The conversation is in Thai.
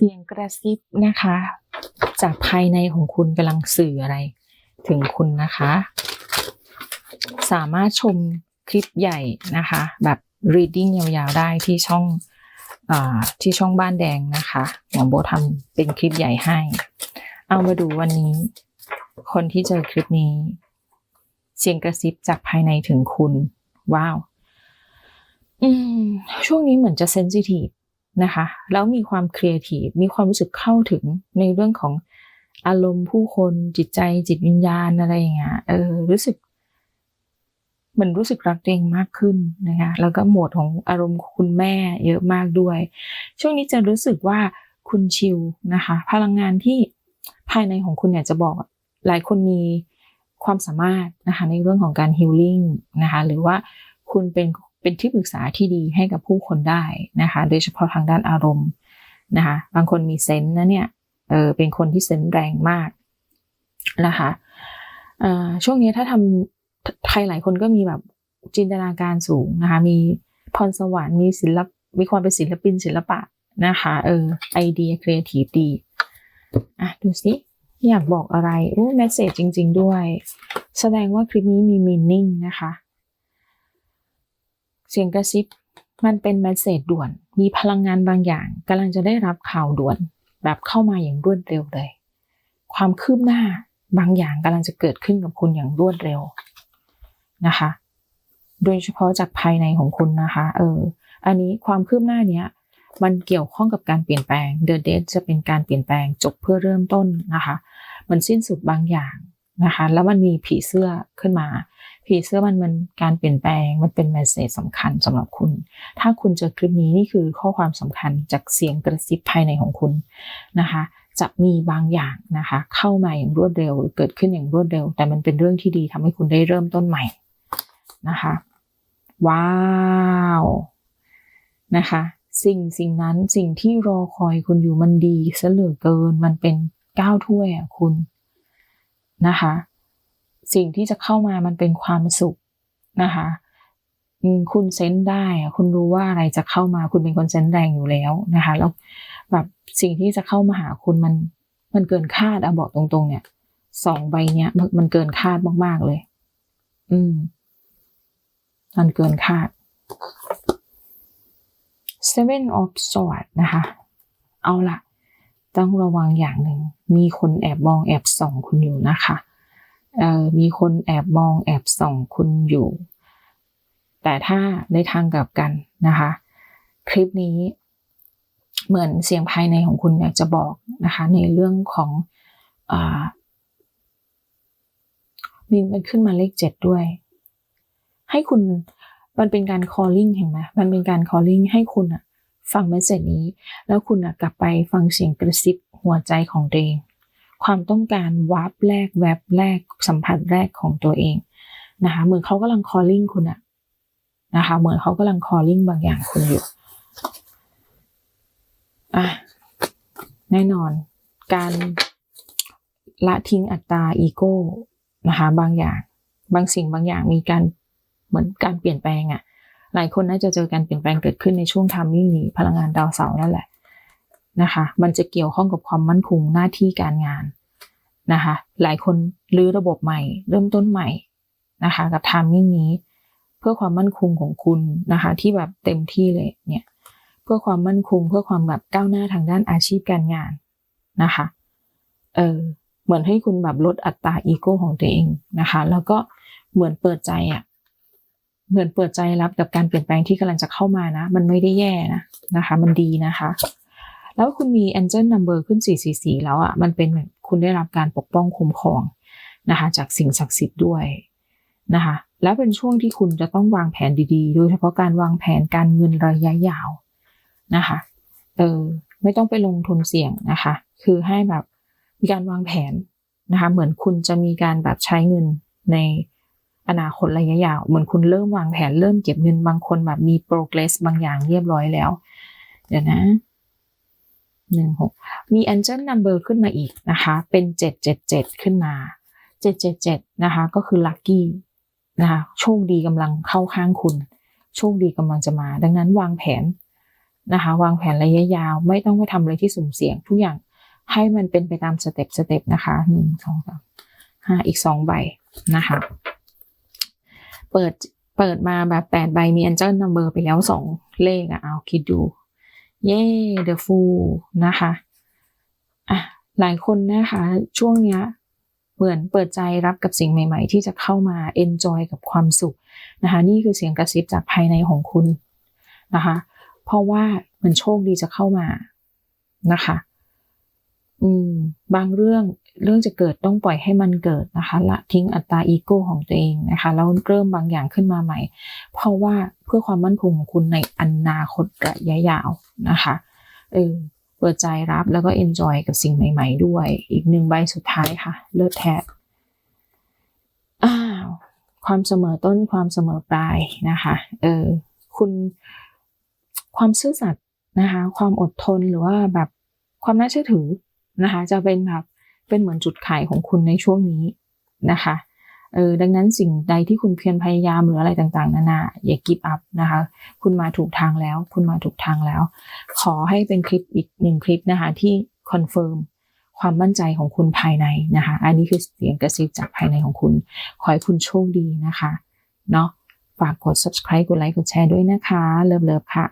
เสียงกระซิบนะคะ จากภายในของคุณกำลังสื่ออะไร ถึงคุณนะคะ สามารถชมคลิปใหญ่นะคะ แบบ reading ยาวๆได้ที่ช่องอที่ช่องบ้านแดงนะคะหมอโบทำเป็นคลิปใหญ่ให้ เอามาดูวันนี้ คนที่เจอคลิปนี้ เสียงกระซิบจากภายในถึงคุณ ว้าว อืม ช่วงนี้เหมือนจะเซนซิทีฟ นะคะแล้วมีความครีเอทีฟมีความรู้สึกเข้าถึงในเรื่องของอารมณ์ผู้คนจิตใจจิตวิญญาณอะไรอย่างเงี้ยเออรู้สึกเหมันรู้สึกรักตัวเองมากขึ้นนะคะแล้วก็โหมดของอารมณ์คุณแม่เยอะมากด้วย ช่วงนี้จะรู้สึกว่าคุณชิลนะคะ พลังงานที่ภายในของคุณเนี่ยจะบอกหลายคนมีความสามารถนะคะในเรื่องของการฮิลลิ่งนะคะหรือว่าคุณเป็น เป็นที่ปรึกษาที่ดีให้กับผู้คนได้นะคะ โดยเฉพาะทางด้านอารมณ์นะคะ บางคนมีเซนส์นะเนี่ยเออเป็นคนที่เซนส์แรงมากนะคะอ่าช่วงนี้ถ้าทำใครหลายคนก็มีแบบจินตนาการสูงนะคะ มีพรสวรรค์มีศิลปมีความเป็นศิลปินศิลปะนะคะเออไอเดียครีเอทีฟดีอะดูสิอยากบอกอะไรโอ้แมสเซจจริง ๆ ด้วย แสดงว่าคลิปนี้มีมีนิ่งนะคะ เสียงกระซิบมันเป็นแมสเซจด่วน มีพลังงานบางอย่างกำลังจะได้รับข่าวด่วน แบบเข้ามาอย่างรวดเร็วเลย ความคืบหน้าบางอย่างกำลังจะเกิดขึ้นกับคุณอย่างรวดเร็วนะคะ โดยเฉพาะจากภายในของคุณนะคะเอออันนี้ความคืบหน้าเนี้ยมันเกี่ยวข้องกับการเปลี่ยนแปลง The Date จะเป็นการเปลี่ยนแปลงจบเพื่อเริ่มต้นนะคะ มันสิ้นสุดบางอย่างนะคะ แล้วมันมีผีเสื้อขึ้นมา ผีเสื้อมันมันการเปลี่ยนแปลงมันเป็นแมสเซจสำคัญสำหรับคุณ ถ้าคุณเจอคลิปนี้นี่คือข้อความสำคัญจากเสียงกระซิบภายในของคุณนะคะจะมีบางอย่างนะคะ เข้ามาอย่างรวดเร็วหรือเกิดขึ้นอย่างรวดเร็ว แต่มันเป็นเรื่องที่ดีทำให้คุณได้เริ่มต้นใหม่นะคะ ว้าวนะคะ สิ่งสิ่งนั้นสิ่งที่รอคอยคุณอยู่มันดีเหลือเกิน มันเป็นก้าวถ้วยอะคุณนะคะ สิ่งที่จะเข้ามามันเป็นความสุขนะคะคุณเซนส์ได้คุณรู้ว่าอะไรจะเข้ามาคุณเป็นคนเซนส์แรงอยู่แล้วนะคะแล้วแบบสิ่งที่จะเข้ามาหาคุณมันมันเกินคาดอะบอกตรงๆ เนี่ยสองใบเนี้ยมันมันเกินคาดมากๆเลย อืม มันเกินคาด Seven of Swords นะคะ เอาละต้องระวังอย่างหนึ่ง มีคนแอบมองแอบส่องคุณอยู่นะคะ มีคนแอบมองแอบส่องคุณอยู่ แต่ถ้าในทางกลับกันนะคะ คลิปนี้เหมือนเสียงภายในของคุณอยากจะบอกนะคะในเรื่องของอมีมันขึ้นมาเลขเจ็ดด้วย ให้คุณมันเป็นการ calling เห็นไหมมันเป็นการ calling ให้คุณอะฟังเมสเซจนี้ แล้วคุณอะกลับไปฟังเสียงกระซิบหัวใจของตัวเอง ความต้องการวับแรกแวบแรกสัมผัสแรกของตัวเองนะคะเหมือนเขากำลัง calling คุณอะนะคะเหมือนเขากำลัง calling บางอย่างคุณอยู่อะแน่นอน การละทิ้งอัตตาอีโก้นะคะบางอย่าง บางสิ่งบางอย่างมีการเหมือนการเปลี่ยนแปลงอะหลายคนน่าจะเจอการเปลี่ยนแปลงเกิดขึ้นในช่วงทามมิ่งนี้พลังงานดาวเสาร์นั่นแหละ นะคะ มันจะเกี่ยวข้องกับความมั่นคงหน้าที่การงานนะคะ หลายคนรื้อระบบใหม่ เริ่มต้นใหม่นะคะ กับทามมิ่งนี้ เพื่อความมั่นคงของคุณนะคะ ที่แบบเต็มที่เลยเนี่ย เพื่อความมั่นคงเพื่อความแบบก้าวหน้าทางด้านอาชีพการงานนะคะ เออเหมือนให้คุณแบบลดอัตราอีโก้ของตัวเองนะคะ แล้วก็เหมือนเปิดใจอะ่ะเหมือนเปิดใจรับกับการเปลี่ยนแปลงที่กำลังจะเข้ามานะ มันไม่ได้แย่นะนะคะ มันดีนะคะ แล้วคุณมี Angel Number ขึ้น 444 แล้วอะ่ะ มันเป็นแบบคุณได้รับการปกป้องคุ้มครองนะคะจากสิ่งศักดิ์สิทธิ์ด้วยนะคะแล้วเป็นช่วงที่คุณจะต้องวางแผนดีๆ โดยเฉพาะการวางแผนการเงินระยะยาวนะคะเออไม่ต้องไปลงทุนเสี่ยงนะคะ คือให้แบบมีการวางแผนนะคะเหมือนคุณจะมีการแบบใช้เงินในอนาคตระยะยาวเหมือนคุณเริ่มวางแผนเริ่มเก็บเงินบางคนแบบมี progress บางอย่างเรียบร้อยแล้ว เดี๋ยวนะ หนึ่งหกมี angel number ขึ้นมาอีกนะคะ เป็นเจ็ดเจ็ดเจ็ดขึ้นมาเจ็ดเจ็ดเจ็ดนะคะ ก็คือ lucky นะคะโชคดีกำลังเข้าข้างคุณ โชคดีกำลังจะมา ดังนั้นวางแผนนะคะ วางแผนระยะยาวไม่ต้องไปทำอะไรที่สุ่มเสี่ยง ทุกอย่างให้มันเป็นไปตามสเต็ปสเต็ปนะคะหนึ่งสองสามห้าอีกสองใบนะคะ เปิดเปิดมาแบบแปดใบมี Angel Number ไปแล้วสองเลขอะเอาคิดดู เย่ The Fool นะคะอะหลายคนนะคะ ช่วงเนี้ยเหมือนเปิดใจรับกับสิ่งใหม่ๆ ที่จะเข้ามา enjoy กับความสุขนะคะนี่คือเสียงกระซิบจากภายในของคุณนะคะ เพราะว่าเหมือนโชคดีจะเข้ามานะคะ อืมบางเรื่องเรื่องจะเกิดต้องปล่อยให้มันเกิดนะคะ ละทิ้งอัตราอีโก้ของตัวเองนะคะแล้วเริ่มบางอย่างขึ้นมาใหม่ เพราะว่าเพื่อความมั่นคงของคุณในอนาคตระยะยาวนะคะเออเปิดใจรับแล้วก็ enjoy กับสิ่งใหม่ ๆ ด้วย อีกหนึ่งใบสุดท้ายค่ะ เลิศแท้อ้าวความเสมอต้นความเสมอปลายนะคะเออคุณความซื่อสัตย์นะคะ ความอดทนหรือว่าแบบความน่าเชื่อถือ นะคะ จะเป็นแบบเป็นเหมือนจุดขายของคุณในช่วงนี้นะคะเออดังนั้นสิ่งใดที่คุณเพียรพยายามหรืออะไรต่างๆ นานาอย่ากิฟอัพนะคะ คุณมาถูกทางแล้ว คุณมาถูกทางแล้ว ขอให้เป็นคลิปอีกหนึ่งคลิปนะคะ ที่คอนเฟิร์มความมั่นใจของคุณภายในนะคะ อันนี้คือเสียงกระซิบจากภายในของคุณ ขอให้คุณโชคดีนะคะ เนาะฝากกด subscribe กดไลค์กดแชร์ด้วยนะคะ เลิฟๆค่ะ